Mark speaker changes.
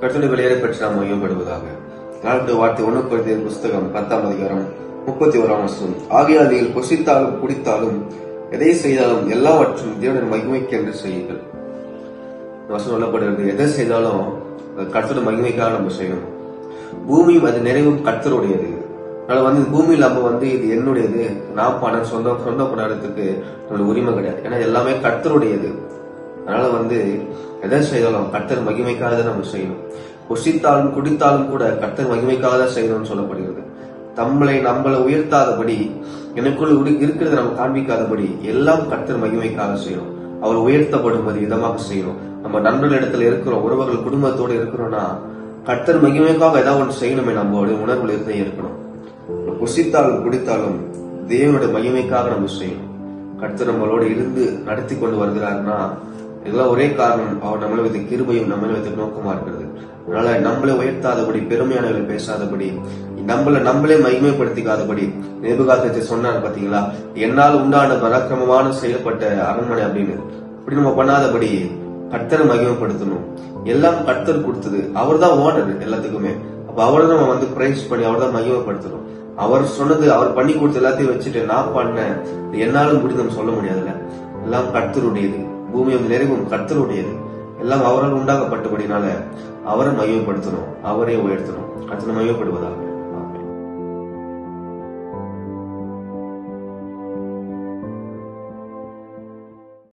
Speaker 1: மையப்படுவதாக நாளுடைய வார்த்தை ஒன்று குறைந்த புஸ்தகம் பத்தாம் அதிகாரம் முப்பத்தி ஓராம் வருஷம் ஆகையால் நீங்கள் புசித்தாலும் குடித்தாலும் எதை செய்தாலும் எல்லாவற்றும் தேவனின் மகிமைக்கு என்று செய்யுங்கள் வசனம் சொல்லப்படுகிறது. எதை செய்தாலும் அது மகிமைக்காக நம்ம செய்யணும். பூமியும் அது நிறைவும் கர்த்தருடையது. அதனால வந்து பூமியில் நம்ம வந்து இது என்னுடையது? நான் பணம் சொந்த சொந்த பணத்துக்கு நம்மளுக்கு உரிமை கிடையாது. ஏன்னா எல்லாமே கர்த்தருடையது. அதனால வந்து எதை செய்தாலும் கர்த்தர் மகிமைக்காக தான் நம்ம செய்யணும். புசித்தாலும் குடித்தாலும் கூட கர்த்தர் மகிமைக்காக தான் செய்யணும்னு சொல்லப்படுகிறது. நம்மளை நம்மளை உயர்த்தாதபடி எனக்குள் இருக்கிறத நம்ம காண்பிக்காதபடி எல்லாம் கர்த்தர் மகிமைக்காக செய்யணும். அவர் உயர்த்தப்படும்படி விதமாக செய்யணும். நம்ம நண்பர்களிடத்துல இருக்கிறோம் உறவுகள் குடும்பத்தோடு இருக்கிறோம்னா கர்த்தர் மகிமைக்காக ஏதாவது ஒன்று செய்யணுமே நம்மளுடைய உணர்வுல இருந்தே இருக்கணும். புசித்தாலும் குடித்தாலும் தேவனுடைய மகிமைக்காக நம்ம செய்யணும். கர்த்தர் நம்மளோட இருந்து நடத்தி கொண்டு வருகிறாருன்னா இதெல்லாம் ஒரே காரணம். அவர் நம்மளை வைத்த கிருபையும் நம்மளை வைத்த நோக்கமா இருக்கிறது. அதனால நம்மளை உயர்த்தாதபடி பெருமையானவர்கள் பேசாதபடி நம்மள நம்மளே மகிமைப்படுத்திக்காதபடி நேபுகாத்தத்தை சொன்னார் பாத்தீங்களா? என்னால் உண்டான பராக்கிரமமான செயல்பட்ட அரண்மனை அப்படின்னு. அப்படி நம்ம பண்ணாதபடி கர்த்தரை மகிமைப்படுத்தணும். எல்லாம் கர்த்தர் கொடுத்தது. அவர் தான் ஓனர் எல்லாத்துக்குமே. அப்ப அவரை நம்ம வந்து பிரைஸ் பண்ணி அவர் தான் மகிமைப்படுத்தணும். அவர் சொன்னது அவர் பண்ணி கொடுத்த எல்லாத்தையும் வச்சுட்டு நான் பண்ணேன். என்னாலும் முடிந்து நம்ம சொல்ல முடியாதுல்ல. எல்லாம் கர்த்தருடையது. பூமியும் நிறைவும் கர்த்தருடையது. எல்லாம் அவரால் உண்டாகப்பட்டபடினால அவரை மையப்படுத்தணும் அவரே உயர்த்தணும். கர்த்தனை மையப்படுவதாக